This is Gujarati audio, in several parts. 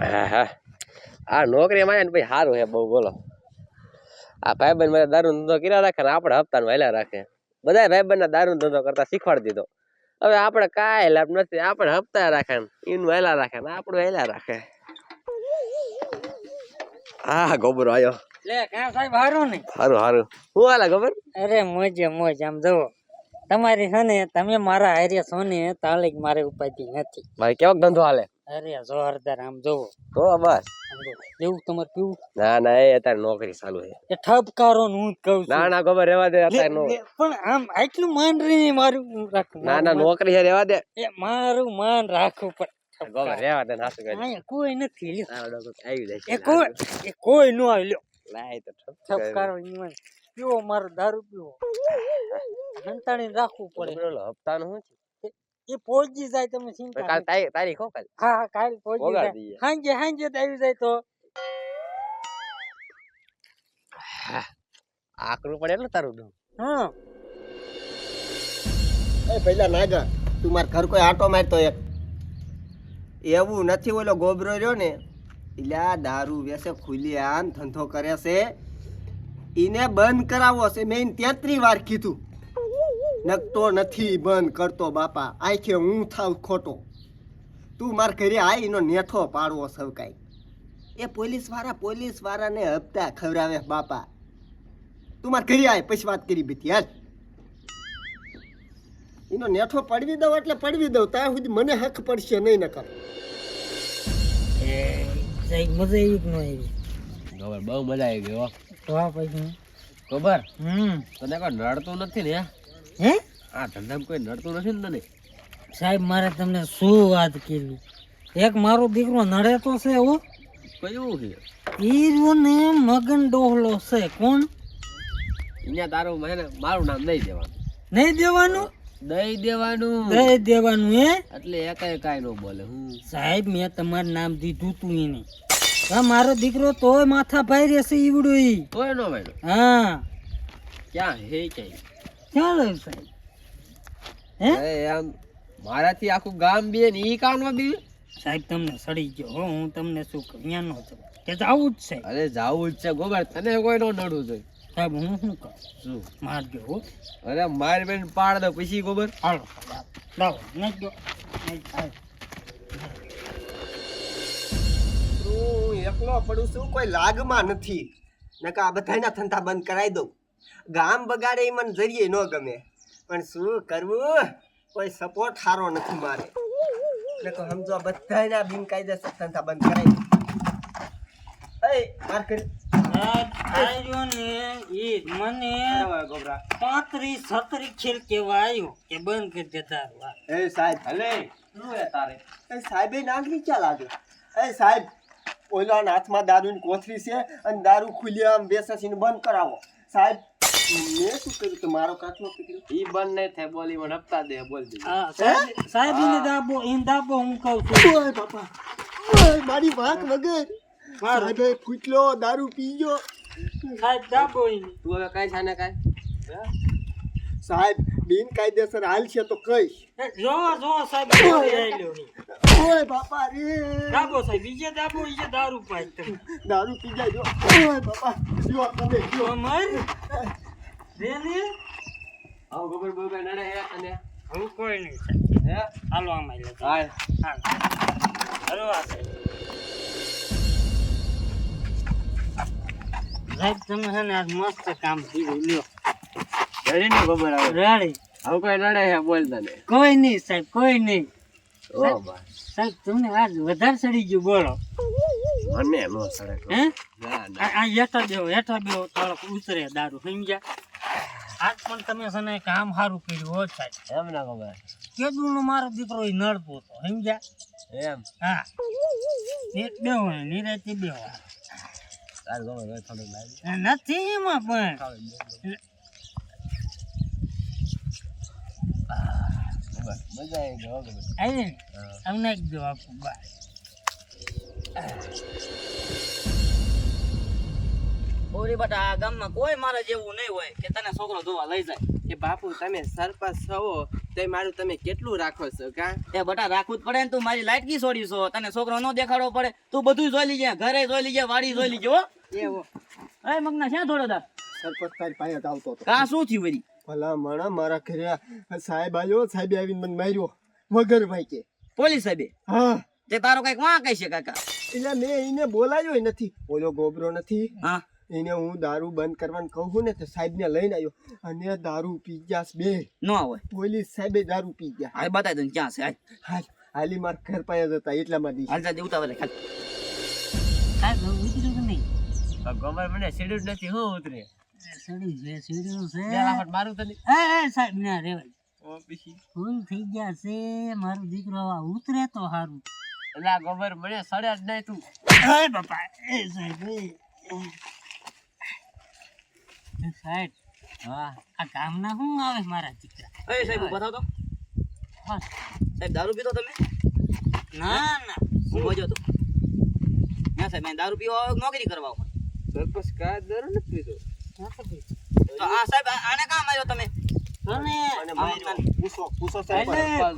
હા હા. આ નોકરી માં ને ભાઈ સારું હે બહુ બોલો. આ ભાઈબંધ મારે દારૂ ધંધો કર્યા રાખે ને આપણે હપ્તાનો હેલા રાખે. બધા ભાઈબંધ ના દારૂ ધંધો કરતા શીખવાડી દીધો. હવે આપણે કાંઈ લાભ નથી આપણે હપ્તા રાખે ને એનું હેલા રાખે ને આપણું હેલા રાખે. હા ગોબરો આવ્યો લે ક્યાં સાહેબ હારું ને? સારું સારું હું હાલે ખબર? અરે મોજે મોજ આમ જવો તમારી છે ને તમે મારા હારે છો ને તાલીક મારે ઉપાધિ નથી. ભાઈ કેવો ધંધો હાલે? અરે જોરદાર આમ જોવો. તો બસ. એવું તમારે પીવું ના ના એ અત્યારે નોકરી ચાલુ છે. એ ઠપકારો હું જ કહું ના ના ખબર રેવા દે અત્યારે નો પણ આમ આટલું માન રહી મારું રાખવું ના ના નોકરી છે રેવા દે. એ મારું માન રાખવું પણ ખબર રેવા દે નાસુ કરી. કોઈ નથી લ્યો. આવી જાય એ કોઈ એ કોઈ નો આવ્યો લાય. તો ઠપ ઠપકારો ઈમાન પીવો મારો દારૂ પીવો. સંતાડીને રાખવું પડે. પડે હપ્તાનું શું છે? એ પહોંચી જાય તમે ચિંતા કાલ. તારીખ કાલ હા હા કાલ પહોંચી જાય. હાંજે હાંજે તો આવી જાય તો. આકરું પડે એટલે તારું ડું હા. એ પેલા નાગા તું માર ઘર કોઈ આટો મારતો એક. એવું નથી ઓલો ગોબરો રહ્યો ને એટલે આ દારૂ વેસે ખુલી આમ ધંધો કરે છે. એને બંધ કરાવો છે. મેં એને તેત્રી વાર કીધું. નકતો નથી બંધ કરતો બાપા. આખે હું થાવ ખોટો. તું માર ઘરે આ એનો નેઠો પાડવો સવકાય એ પોલીસવાળા પોલીસ વાળાને હપ્તા ખવડાવે બાપા. તું માર ઘરે આય પછી વાત કરી બીતી હાલ. એનો નેઠો પડવી દઉં એટલે પડવી દઉં. ત્યાં સુધી મને હક પડશે નહીં નકર. મજા આવી કે ન આવી? ખબર બહુ મજા આવી ગઈ હો. તો પછી. ખબર? હમ. તને કોઈ નડતું નથી ને? હે? આ ધંધામાં કોઈ નડતું નથી ને તને? સાહેબ મારે તમને શું વાત કરવી એક મારો દીકરો નડે તો છે હો. કયું છે? ઈરોને ને મગન ડોહલો છે. કોણ? અહીંયા તારું મને મારું નામ દઈ દેવાનું. નહીં દેવાનું? દઈ દેવાનું. દઈ દેવાનું હે? એટલે એકાય કાંઈ ન બોલે હું. સાહેબ મેં તમારું નામ દીધું તું એને. હા મારો દીકરો તોય માથા ભાઈ રહેશે ઈવડું ઈ તોય નો ભાઈ હા. ક્યાં હે ક્યાં ચાલો સાહેબ હે? અરે આમ મારાથી આખું ગામ બે ને ઈ કામમાં બી? સાહેબ તમને સડી ગયો હો. હું તમને શું કહું? ત્યાં નો જાઉં. કે જાવું જ છે. અરે જાવું જ છે ગોબર. તને કોઈ નો નડવું જોઈએ. સાહેબ હું શું કહું? શું? મારજો હો. અરે માર બેન પાડ દો પછી ગોબર. હાલો લાવો. નહીં ગયો એકલો પડું છું કોઈ લાગમાં નથી. નકા આ બધાના ધંધા બંધ કરાવી દઉં. ગામ બગાડે એ મને જરીએ ન ગમે. પણ શું કરવું? કોઈ સપોર્ટ સારો નથી મારે. નકો સમજો આ બધાના બિનકાયદેસર ધંધા બંધ કરાવી એ માર કરી. સાહેબ આર્યો ને ઈ મને ગોબરા? પાંત્રીસ છત્રીસ ખેલ કેવા આવ્યો કે બંધ કરી દેતા. એ સાહેબ. હલે શું હે તારે? એ સાહેબે નાગરી ક્યાં લાગે? એ સાહેબ ઓલાના હાથમાં દારૂની કોથળી છે અને દારૂ ખુલ્લી આમ બેસાસીને બંધ કરાવો. સાહેબ મેં શું કર્યું તમારો મારો કાચનો પીકડ્યો ઈ બંધ નહીં થાય બોલી મને હપ્તા દે બોલ દે હા, સાહેબ સાહેબ દાબો ઈને દાબો હું કહું છું. ઓય બાપા? ઓય મારી વાત વગર. સાહેબ ફૂટલો દારૂ પી ગયો. સાહેબ દાબો ઈને. તું હવે કાંઈ છે ને કાંઈ સાહેબ બિન કાયદેસર હાલ છે તો કહીશ. જો જોવો જોવો સાહેબ. ઓય બાપા રે. દાબો સાહેબ બીજે દાબો બીજે દારૂ પાય તમે દારૂ પી જાય જો. ઓય બાપા જો તમે જો. અમર રેને આવું ગોબર કઈ નડે હે અને? હું કોઈ નહીં સાહેબ. હે? હાલો આમાં લે. હાલ. હાલો હાલો આ સાહેબ. સાહેબ તમે છે ને આજ મસ્ત કામ કર્યું લ્યો. ને ખબર આવે? રડી. આવું કઈ નડે હે બોલ તને. કોઈ નહીં સાહેબ કોઈ નહીં. સાહેબ તમને આજ વધારે સડી ગયું બોલો. મને નો સડે હે? ના ના. આ હેઠા બેહો હેઠા બેહો થોડોક ઉતરે દારૂ સમજ્યા? આજ પણ તમે છે કામ સારું કર્યું હો સાહેબ. એમ ના ખબર. કેદુનો મારો દીકરો એ નડતો હતો સમજ્યા? એમ. હા. એક બે હોય બેહો. બે હોય નથી એમાં પણ. ખબર મજા આવી ગઈ ખબર આવી અમને એક દો આપું બસ ઓરી બટા આ ગામમાં કોઈ મારા જેવું નહીં હોય કે તને છોકરો જોવા લઈ જાય. કે બાપુ તમે સરપંચ છો તે મારું તમે કેટલું રાખો છો કા? એ બટા રાખવું જ પડે ને તું મારી લાઈટ કી છોડી છો. તને છોકરો નો દેખાડવો પડે. તું બધું જોઈ લીજે ઘરે જોઈ લીજે વાડી જોઈ લીજે હો. એવો. એ મગના શ્યાં થોડો દા સરપંચ તારી પાસે આવતો હતો. કા શું થયું વળી ભલા માણા મારા ઘરે આ સાહેબ આવ્યો સાહેબે આવીને મને માર્યો. વગર ભાઈ કે પોલીસ સાહેબે? હા. તે તારો કંઈક વાં કહી છે કાકા. એટલે મેં એને બોલાયો નથી. ઓલો ગોબરો નથી. હા. એને હું દારૂ બંધ કરવાનું કહું છું ને તો સાહેબને લઈને આવ્યો. અને દારૂ પી ગયા બે. ન હોય પોલીસ સાહેબે દારૂ પી ગયા. હાલ બતાવી દઉં ક્યાં છે હાલ. હાલ. હાલી માર ઘર પાસે જતા એટલા માં હાલ જા ઉતાવળે ખાલી સાહેબ હું ઉતરું કે નહીં? ગમે મને સીડ્યું નથી હું ઉતરે? સડી છે. સીડ્યું છે મારું તો એ એ સાહેબ ના રેવાય. ફૂલ થઈ ગયા છે મારો દીકરો ઉતરે તો સારું એલા ગોબર મને સડ્યા જ નહીં તું. એ બાપા એ સાહેબ એ એ. સાહેબ હા. આ કામના શું આવે મારા દીકરા? એ સાહેબ ઊભા તો. સાહેબ દારૂ પીતો તમે? ના ના. હું મજો તો. ના સાહેબ મેં દારૂ પીવા નોકરી કરવા પછી કાય દારૂ નથી પીતો તો આ સાહેબ આને કામ આવ્યો તમે? અને અને આ માર્યો. મગનાને. પૂછો પૂછો સાહેબ.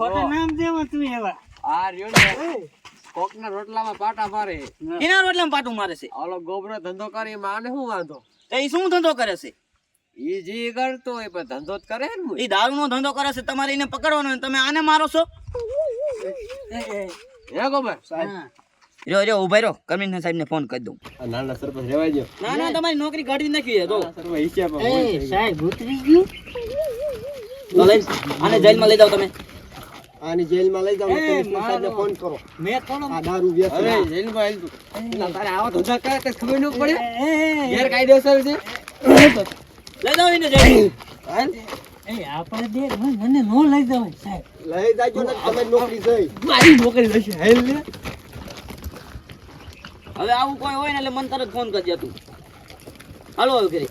ખોટા નામ દેવા તું એવા. આ રહ્યો ને કોકના રોટલામાં પાટા મારે એના રોટલામાં પાટું મારે છે. ઓલો ગોબરો ધંધો કરી માને શું વાંધો? એ શું ધંધો કરે છે? ઈ જે કરતો હોય પણ ધંધો જ કરે ને એ દારૂનો ધંધો કરે છે તમારે એને પકડવાનો તમે આને મારો છો? હે ગોબર. હા. રહ્યો રહ્યો ઊભા રહ્યો કમિશનર સાહેબને ફોન કરી દઉં. નાના સરપંચ રેવાય ગયો. ના ના તમારી નોકરી કાઢી નાખી છે તો સરપંચ હિસાબ એ સાહેબ ઉતરી ગયું. તો લઈ આને જેલમાં લઈ જાઓ તમે. આની જેલમાં લઈ જાઓ એ, કમિશનર સાહેબને મારો. ફોન કરો. મે થોડો આ દારૂ વેચે હવે જેલમાં આવેલ તું. તારે આવા ધંધા કરે કઈ ખબર ન પડે? એ, એ, ગેરકાયદેસર છે. લઈ જાઓ એને જેલ. હાલ. એ આપણે દે મને નો લઈ જાવ સાહેબ. લઈ જાજો ને તમે નોકરી જઈ મારી નોકરી લઈ હેલ હવે આવું કોઈ હોય ને એટલે મને તરત ફોન કરજે તું. હાલો હવે ઘરે.